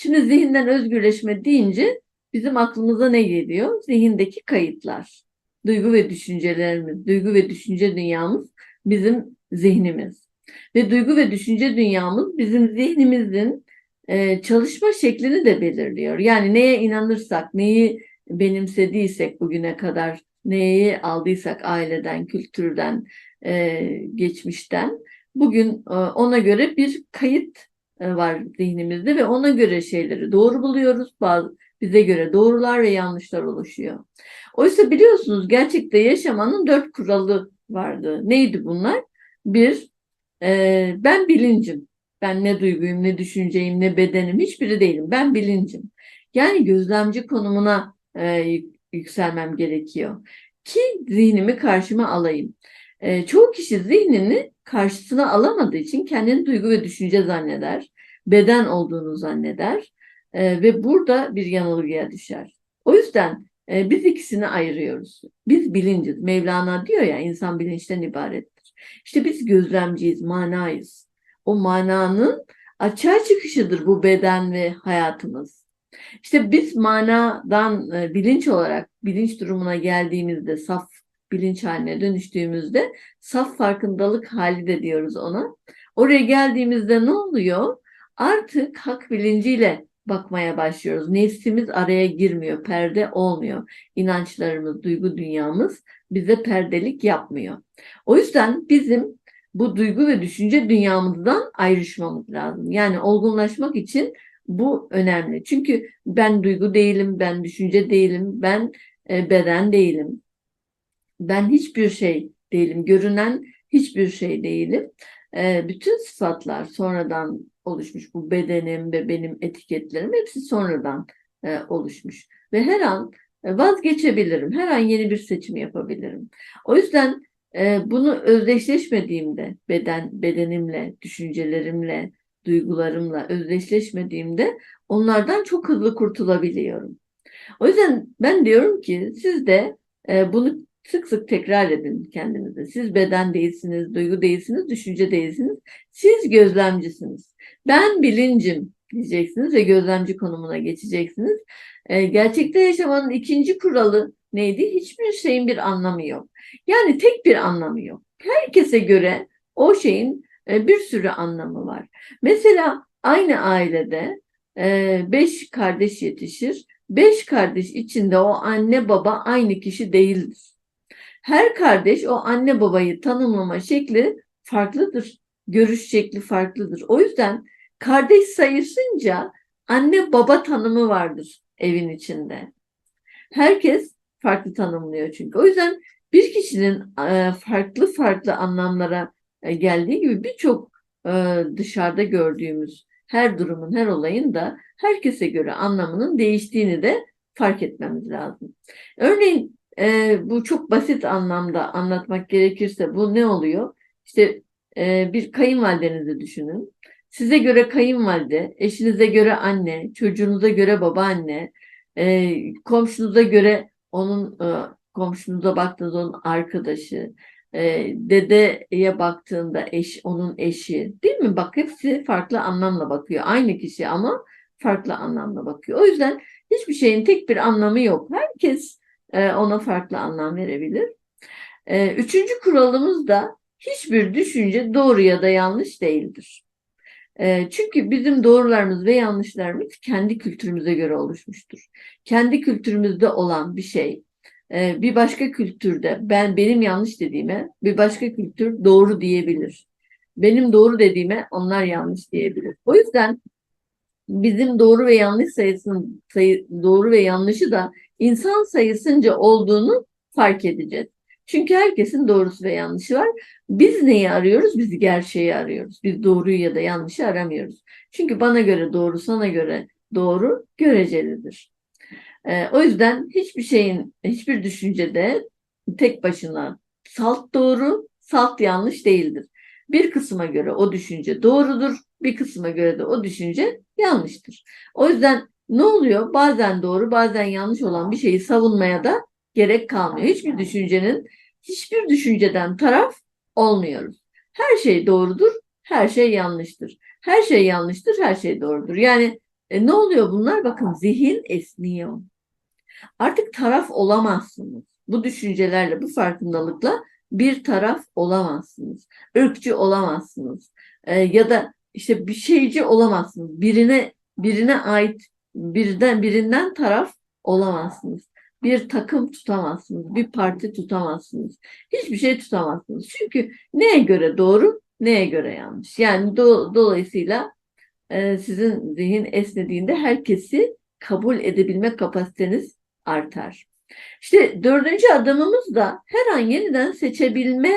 Şimdi zihinden özgürleşme deyince bizim aklımıza ne geliyor? Zihindeki kayıtlar. Duygu ve düşüncelerimiz, duygu ve düşünce dünyamız bizim zihnimiz. Ve duygu ve düşünce dünyamız bizim zihnimizin e, çalışma şeklini de belirliyor. Yani neye inanırsak, neyi benimsediysek bugüne kadar, neyi aldıysak aileden, kültürden, e, geçmişten, bugün e, ona göre bir kayıt var zihnimizde ve ona göre şeyleri doğru buluyoruz. Bazı bize göre doğrular ve yanlışlar oluşuyor. Oysa biliyorsunuz gerçekte yaşamanın dört kuralı vardı. Neydi bunlar? Bir, e, ben bilincim. Ben ne duyguyum, ne düşünceyim, ne bedenim hiçbiri değilim. Ben bilincim. Yani gözlemci konumuna e, yükselmem gerekiyor. Ki zihnimi karşıma alayım. E, çoğu kişi zihnini karşısına alamadığı için kendini duygu ve düşünce zanneder. Beden olduğunu zanneder. E, ve burada bir yanılgıya düşer. O yüzden e, biz ikisini ayırıyoruz. Biz bilinciz. Mevlana diyor ya insan bilinçten ibarettir. İşte biz gözlemciyiz, manayız. O mananın açığa çıkışıdır bu beden ve hayatımız. İşte biz manadan e, bilinç olarak bilinç durumuna geldiğimizde saf bilinç haline dönüştüğümüzde saf farkındalık hali de diyoruz ona. Oraya geldiğimizde ne oluyor? Artık hak bilinciyle bakmaya başlıyoruz. Nefsimiz araya girmiyor, perde olmuyor. İnançlarımız, duygu dünyamız bize perdelik yapmıyor. O yüzden bizim bu duygu ve düşünce dünyamızdan ayrışmamız lazım. Yani olgunlaşmak için bu önemli. Çünkü ben duygu değilim, ben düşünce değilim, ben e, beden değilim. Ben hiçbir şey değilim. Görünen hiçbir şey değilim. E, bütün sıfatlar sonradan oluşmuş. Bu bedenim ve benim etiketlerim hepsi sonradan e, oluşmuş. Ve her an e, vazgeçebilirim. Her an yeni bir seçim yapabilirim. O yüzden e, bunu özdeşleşmediğimde beden bedenimle, düşüncelerimle, duygularımla özdeşleşmediğimde onlardan çok hızlı kurtulabiliyorum. O yüzden ben diyorum ki siz de e, bunu sık sık tekrar edin kendinize. Siz beden değilsiniz, duygu değilsiniz, düşünce değilsiniz. Siz gözlemcisiniz. Ben bilincim diyeceksiniz ve gözlemci konumuna geçeceksiniz. E, gerçekte yaşamanın ikinci kuralı neydi? Hiçbir şeyin bir anlamı yok. Yani tek bir anlamı yok. Herkese göre o şeyin e, bir sürü anlamı var. Mesela aynı ailede e, beş kardeş yetişir. Beş kardeş içinde o anne baba aynı kişi değildir. Her kardeş o anne babayı tanımlama şekli farklıdır. Görüş şekli farklıdır. O yüzden kardeş sayısınca anne baba tanımı vardır evin içinde. Herkes farklı tanımlıyor çünkü. O yüzden bir kişinin e, farklı farklı anlamlara e, geldiği gibi birçok e, dışarıda gördüğümüz her durumun, her olayın da herkese göre anlamının değiştiğini de fark etmemiz lazım. Örneğin bu çok basit anlamda anlatmak gerekirse bu ne oluyor? İşte bir kayınvalidenizi düşünün. Size göre kayınvalide, eşinize göre anne, çocuğunuza göre babaanne, komşunuza göre onun komşunuza baktığınız onun arkadaşı, e, dedeye baktığında eş, onun eşi değil mi? Bak hepsi farklı anlamla bakıyor. Aynı kişi ama farklı anlamla bakıyor. O yüzden hiçbir şeyin tek bir anlamı yok. Herkes e, ona farklı anlam verebilir. E, üçüncü kuralımız da hiçbir düşünce doğru ya da yanlış değildir. E, çünkü bizim doğrularımız ve yanlışlarımız kendi kültürümüze göre oluşmuştur. Kendi kültürümüzde olan bir şey ee, bir başka kültürde ben benim yanlış dediğime bir başka kültür doğru diyebilir. Benim doğru dediğime onlar yanlış diyebilir. O yüzden bizim doğru ve yanlış sayısının sayı, doğru ve yanlışı da insan sayısınca olduğunu fark edeceğiz. Çünkü herkesin doğrusu ve yanlışı var. Biz neyi arıyoruz? Biz gerçeği arıyoruz. Biz doğruyu ya da yanlışı aramıyoruz. Çünkü bana göre doğru, sana göre doğru görecelidir. E, o yüzden hiçbir şeyin, hiçbir düşüncede tek başına salt doğru, salt yanlış değildir. Bir kısma göre o düşünce doğrudur, bir kısma göre de o düşünce yanlıştır. O yüzden ne oluyor? Bazen doğru, bazen yanlış olan bir şeyi savunmaya da gerek kalmıyor. Hiçbir düşüncenin, hiçbir düşünceden taraf olmuyoruz. Her şey doğrudur, her şey yanlıştır. Her şey yanlıştır, her şey doğrudur. Yani E, ne oluyor bunlar? Bakın zihin esniyor. Artık taraf olamazsınız. Bu düşüncelerle, bu farkındalıkla bir taraf olamazsınız. Irkçı olamazsınız. E, ya da işte bir şeyci olamazsınız. Birine birine ait birden birinden taraf olamazsınız. Bir takım tutamazsınız, bir parti tutamazsınız. Hiçbir şey tutamazsınız. Çünkü neye göre doğru, neye göre yanlış. Yani do dolayısıyla e, sizin zihin esnediğinde herkesi kabul edebilme kapasiteniz artar. İşte dördüncü adımımız da her an yeniden seçebilme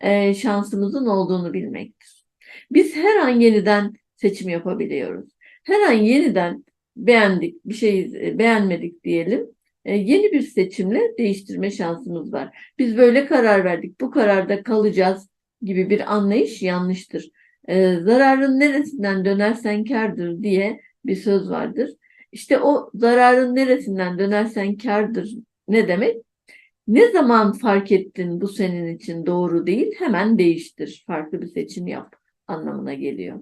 e, şansımızın olduğunu bilmektir. Biz her an yeniden seçim yapabiliyoruz. Her an yeniden beğendik, bir şey beğenmedik diyelim. E, yeni bir seçimle değiştirme şansımız var. Biz böyle karar verdik, bu kararda kalacağız gibi bir anlayış yanlıştır. E, zararın neresinden dönersen kardır diye bir söz vardır. İşte o zararın neresinden dönersen kardır ne demek? Ne zaman fark ettin bu senin için doğru değil hemen değiştir. Farklı bir seçim yap anlamına geliyor.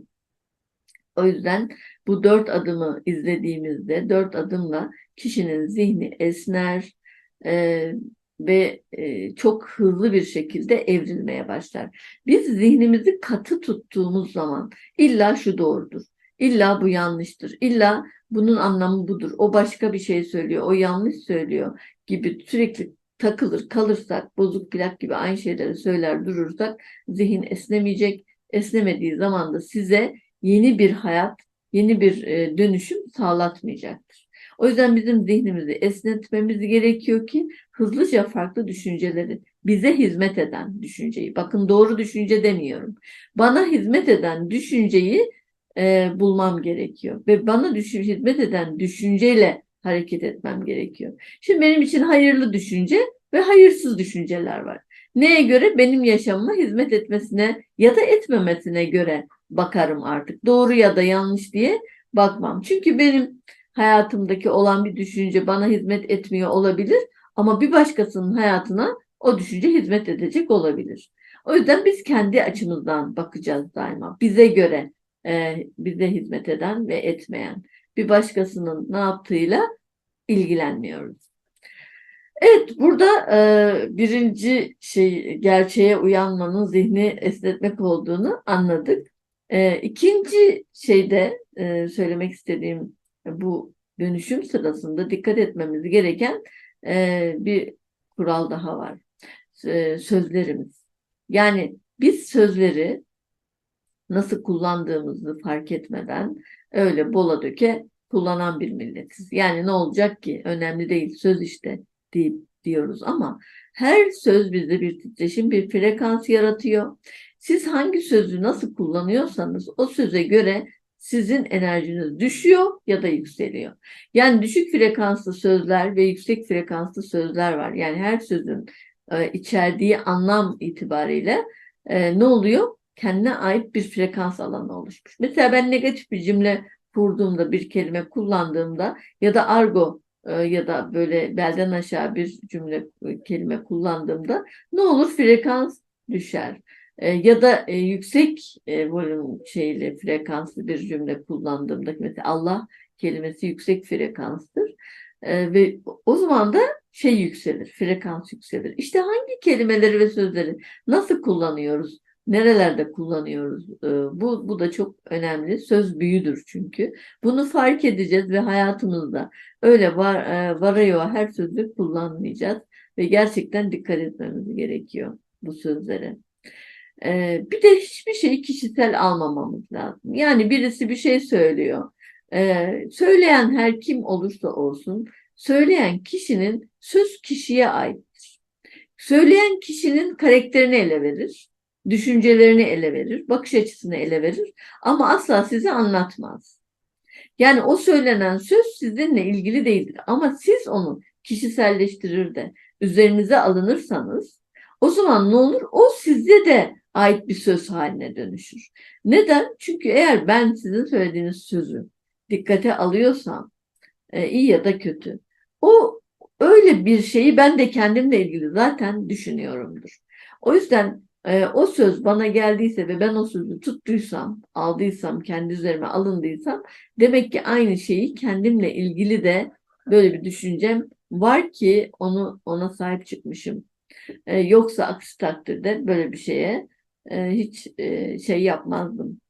O yüzden bu dört adımı izlediğimizde dört adımla kişinin zihni esner e, ve e, çok hızlı bir şekilde evrilmeye başlar. Biz zihnimizi katı tuttuğumuz zaman illa şu doğrudur, illa bu yanlıştır, illa bunun anlamı budur, o başka bir şey söylüyor, o yanlış söylüyor gibi sürekli takılır kalırsak, bozuk plak gibi aynı şeyleri söyler durursak zihin esnemeyecek. Esnemediği zaman da size yeni bir hayat, yeni bir e, dönüşüm sağlatmayacaktır. O yüzden bizim zihnimizi esnetmemiz gerekiyor ki hızlıca farklı düşünceleri, bize hizmet eden düşünceyi, bakın doğru düşünce demiyorum, bana hizmet eden düşünceyi e, bulmam gerekiyor ve bana düşün, hizmet eden düşünceyle hareket etmem gerekiyor. Şimdi benim için hayırlı düşünce ve hayırsız düşünceler var. Neye göre? Benim yaşamıma hizmet etmesine ya da etmemesine göre bakarım artık. Doğru ya da yanlış diye bakmam. Çünkü benim hayatımdaki olan bir düşünce bana hizmet etmiyor olabilir ama bir başkasının hayatına o düşünce hizmet edecek olabilir. O yüzden biz kendi açımızdan bakacağız daima. Bize göre e, bize hizmet eden ve etmeyen bir başkasının ne yaptığıyla ilgilenmiyoruz. Evet, burada e, birinci şey gerçeğe uyanmanın zihni esnetmek olduğunu anladık. E, ikinci şeyde e, söylemek istediğim bu dönüşüm sırasında dikkat etmemiz gereken e, bir kural daha var. E, sözlerimiz. Yani biz sözleri nasıl kullandığımızı fark etmeden öyle bola döke kullanan bir milletiz. Yani ne olacak ki? Önemli değil. Söz işte deyip diyoruz ama her söz bizde bir titreşim, bir frekans yaratıyor. Siz hangi sözü nasıl kullanıyorsanız o söze göre sizin enerjiniz düşüyor ya da yükseliyor. Yani düşük frekanslı sözler ve yüksek frekanslı sözler var. Yani her sözün e, içerdiği anlam itibariyle e, ne oluyor? Kendine ait bir frekans alanı oluşmuş. Mesela ben negatif bir cümle kurduğumda, bir kelime kullandığımda ya da argo e, ya da böyle belden aşağı bir cümle kelime kullandığımda ne olur frekans düşer. E, ya da yüksek volüm şeyli frekanslı bir cümle kullandığımda mesela Allah kelimesi yüksek frekanstır. Ve o zaman da şey yükselir, frekans yükselir. İşte hangi kelimeleri ve sözleri nasıl kullanıyoruz? nerelerde kullanıyoruz? Ee, bu, bu da çok önemli. Söz büyüdür çünkü. Bunu fark edeceğiz ve hayatımızda öyle var, e, varıyor her sözü kullanmayacağız ve gerçekten dikkat etmemiz gerekiyor bu sözlere. Bir de hiçbir şeyi kişisel almamamız lazım. Yani birisi bir şey söylüyor. Ee, söyleyen her kim olursa olsun, söyleyen kişinin söz kişiye aittir. Söyleyen kişinin karakterini ele verir düşüncelerini ele verir, bakış açısını ele verir ama asla size anlatmaz. Yani o söylenen söz sizinle ilgili değildir ama siz onu kişiselleştirir de üzerinize alınırsanız o zaman ne olur? O size de ait bir söz haline dönüşür. Neden? Çünkü eğer ben sizin söylediğiniz sözü dikkate alıyorsam e, iyi ya da kötü o öyle bir şeyi ben de kendimle ilgili zaten düşünüyorumdur. O yüzden e, o söz bana geldiyse ve ben o sözü tuttuysam, aldıysam, kendi üzerime alındıysam demek ki aynı şeyi kendimle ilgili de böyle bir düşüncem var ki onu ona sahip çıkmışım. E, yoksa aksi takdirde böyle bir şeye e, hiç e, şey yapmazdım.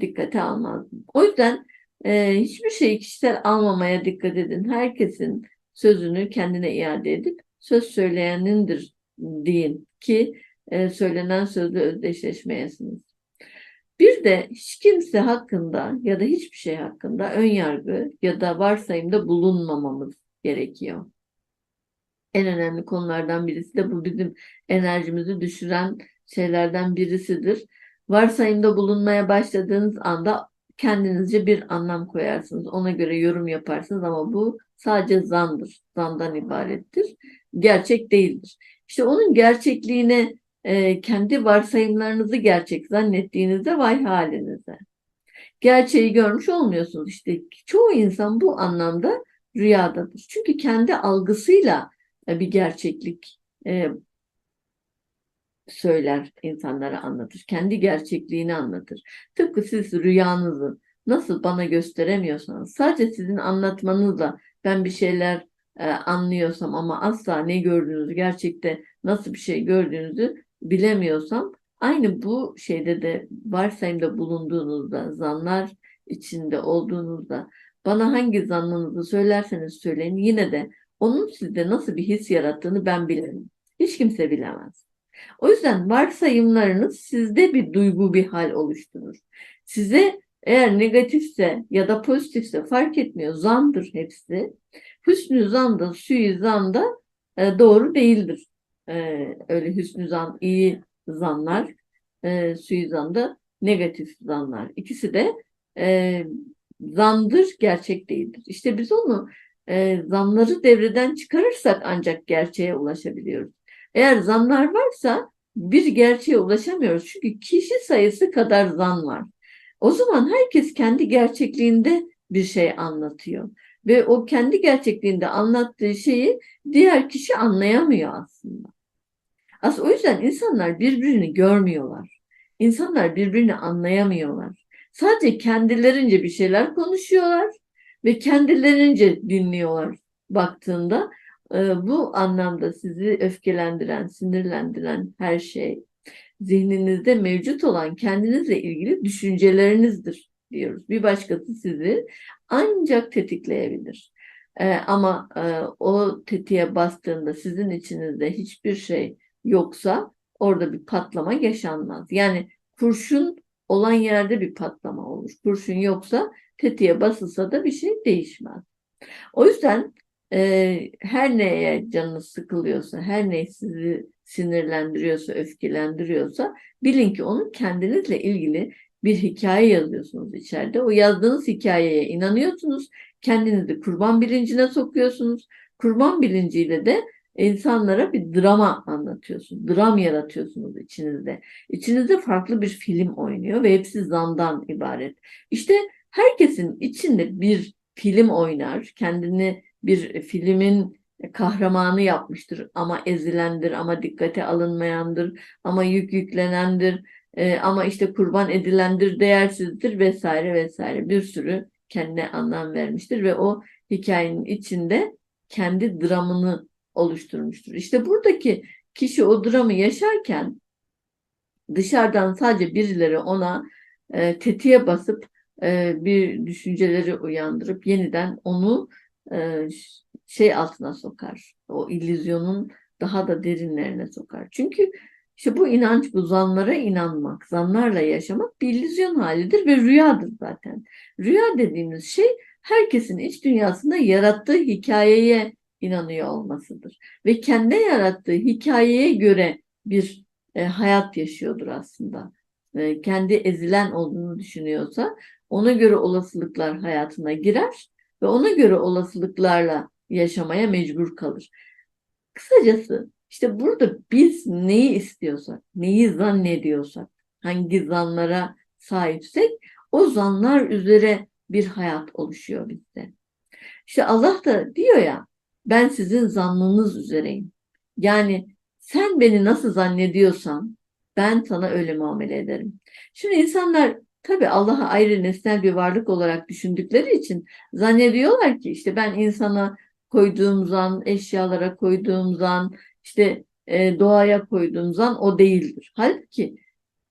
Dikkate almazdım. O yüzden e, hiçbir şeyi kişisel almamaya dikkat edin. Herkesin sözünü kendine iade edip söz söyleyenindir deyin ki e, söylenen sözle özdeşleşmeyesiniz. Bir de hiç kimse hakkında ya da hiçbir şey hakkında ön yargı ya da varsayımda bulunmamamız gerekiyor. En önemli konulardan birisi de bu bizim enerjimizi düşüren şeylerden birisidir. Varsayımda bulunmaya başladığınız anda kendinizce bir anlam koyarsınız. Ona göre yorum yaparsınız ama bu sadece zandır. Zandan ibarettir. Gerçek değildir. İşte onun gerçekliğine e, kendi varsayımlarınızı gerçek zannettiğinizde vay halinize. Gerçeği görmüş olmuyorsunuz. İşte çoğu insan bu anlamda rüyadadır. Çünkü kendi algısıyla e, bir gerçeklik e, söyler, insanlara anlatır. Kendi gerçekliğini anlatır. Tıpkı siz rüyanızı nasıl bana gösteremiyorsanız, sadece sizin anlatmanızla ben bir şeyler e, anlıyorsam ama asla ne gördüğünüzü, gerçekte nasıl bir şey gördüğünüzü bilemiyorsam, aynı bu şeyde de varsayımda bulunduğunuzda, zanlar içinde olduğunuzda, bana hangi zannınızı söylerseniz söyleyin, yine de onun sizde nasıl bir his yarattığını ben bilemem. Hiç kimse bilemez. O yüzden varsayımlarınız sizde bir duygu, bir hal oluşturur. Size eğer negatifse ya da pozitifse fark etmiyor. Zandır hepsi. Hüsnü zan da suizan da e, doğru değildir. E, öyle hüsnü zan iyi zanlar, e, suizan da negatif zanlar. İkisi de e, zandır, gerçek değildir. İşte biz onu e, zanları devreden çıkarırsak ancak gerçeğe ulaşabiliyoruz. Eğer zanlar varsa bir gerçeğe ulaşamıyoruz. Çünkü kişi sayısı kadar zan var. O zaman herkes kendi gerçekliğinde bir şey anlatıyor. Ve o kendi gerçekliğinde anlattığı şeyi diğer kişi anlayamıyor aslında. Aslında o yüzden insanlar birbirini görmüyorlar. İnsanlar birbirini anlayamıyorlar. Sadece kendilerince bir şeyler konuşuyorlar ve kendilerince dinliyorlar baktığında bu anlamda sizi öfkelendiren, sinirlendiren her şey zihninizde mevcut olan kendinizle ilgili düşüncelerinizdir diyoruz. Bir başkası sizi ancak tetikleyebilir. Ee, ama e, o tetiğe bastığında sizin içinizde hiçbir şey yoksa orada bir patlama yaşanmaz. Yani kurşun olan yerde bir patlama olur. Kurşun yoksa tetiğe basılsa da bir şey değişmez. O yüzden e, her neye canınız sıkılıyorsa, her ne sizi sinirlendiriyorsa, öfkelendiriyorsa bilin ki onun kendinizle ilgili bir hikaye yazıyorsunuz içeride. O yazdığınız hikayeye inanıyorsunuz. Kendinizi kurban bilincine sokuyorsunuz. Kurban bilinciyle de insanlara bir drama anlatıyorsunuz. Dram yaratıyorsunuz içinizde. İçinizde farklı bir film oynuyor ve hepsi zandan ibaret. İşte herkesin içinde bir film oynar. Kendini bir filmin kahramanı yapmıştır ama ezilendir ama dikkate alınmayandır ama yük yüklenendir e, ama işte kurban edilendir değersizdir vesaire vesaire bir sürü kendine anlam vermiştir ve o hikayenin içinde kendi dramını oluşturmuştur. İşte buradaki kişi o dramı yaşarken dışarıdan sadece birileri ona e, tetiğe basıp e, bir düşünceleri uyandırıp yeniden onu e, şey altına sokar. O illüzyonun daha da derinlerine sokar. Çünkü işte bu inanç, bu zanlara inanmak, zanlarla yaşamak bir illüzyon halidir ve rüyadır zaten. Rüya dediğimiz şey herkesin iç dünyasında yarattığı hikayeye inanıyor olmasıdır. Ve kendi yarattığı hikayeye göre bir e, hayat yaşıyordur aslında. E, kendi ezilen olduğunu düşünüyorsa ona göre olasılıklar hayatına girer ve ona göre olasılıklarla yaşamaya mecbur kalır. Kısacası işte burada biz neyi istiyorsak, neyi zannediyorsak, hangi zanlara sahipsek o zanlar üzere bir hayat oluşuyor bizde. İşte Allah da diyor ya ben sizin zannınız üzereyim. Yani sen beni nasıl zannediyorsan ben sana öyle muamele ederim. Şimdi insanlar tabii Allah'ı ayrı nesnel bir varlık olarak düşündükleri için zannediyorlar ki işte ben insana koyduğum zan, eşyalara koyduğum zan, işte e, doğaya koyduğum zan o değildir. Halbuki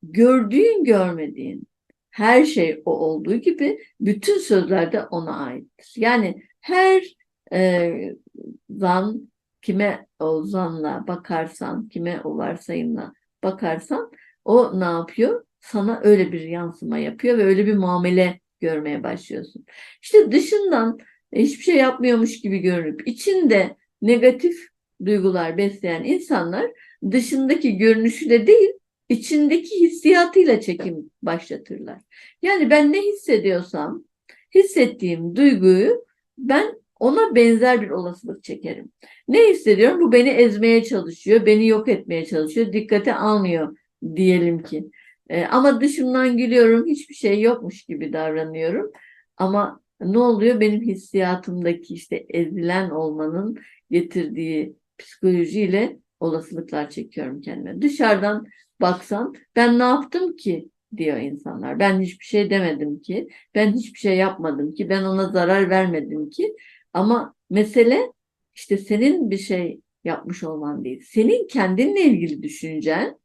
gördüğün görmediğin her şey o olduğu gibi bütün sözler de ona aittir. Yani her e, zan kime o zanla bakarsan, kime o varsayımla bakarsan o ne yapıyor? Sana öyle bir yansıma yapıyor ve öyle bir muamele görmeye başlıyorsun. İşte dışından hiçbir şey yapmıyormuş gibi görünüp içinde negatif duygular besleyen insanlar dışındaki görünüşüyle değil içindeki hissiyatıyla çekim başlatırlar. Yani ben ne hissediyorsam hissettiğim duyguyu ben ona benzer bir olasılık çekerim. Ne hissediyorum? Bu beni ezmeye çalışıyor, beni yok etmeye çalışıyor, dikkate almıyor diyelim ki. Ee, ama dışımdan gülüyorum, hiçbir şey yokmuş gibi davranıyorum. Ama ne oluyor? Benim hissiyatımdaki işte ezilen olmanın getirdiği psikolojiyle olasılıklar çekiyorum kendime. Dışarıdan baksan ben ne yaptım ki diyor insanlar. Ben hiçbir şey demedim ki. Ben hiçbir şey yapmadım ki. Ben ona zarar vermedim ki. Ama mesele işte senin bir şey yapmış olman değil. Senin kendinle ilgili düşüncen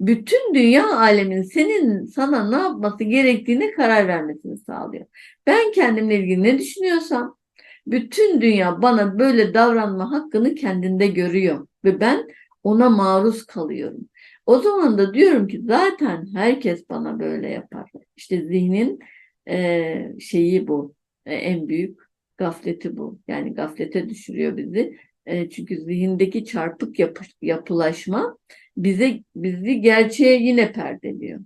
bütün dünya alemin senin sana ne yapması gerektiğini karar vermesini sağlıyor. Ben kendimle ilgili ne düşünüyorsam bütün dünya bana böyle davranma hakkını kendinde görüyor ve ben ona maruz kalıyorum. O zaman da diyorum ki zaten herkes bana böyle yapar. İşte zihnin e, şeyi bu. E, en büyük gafleti bu. Yani gaflete düşürüyor bizi. E, çünkü zihindeki çarpık yapı, yapılaşma bize bizi gerçeğe yine perdeliyor.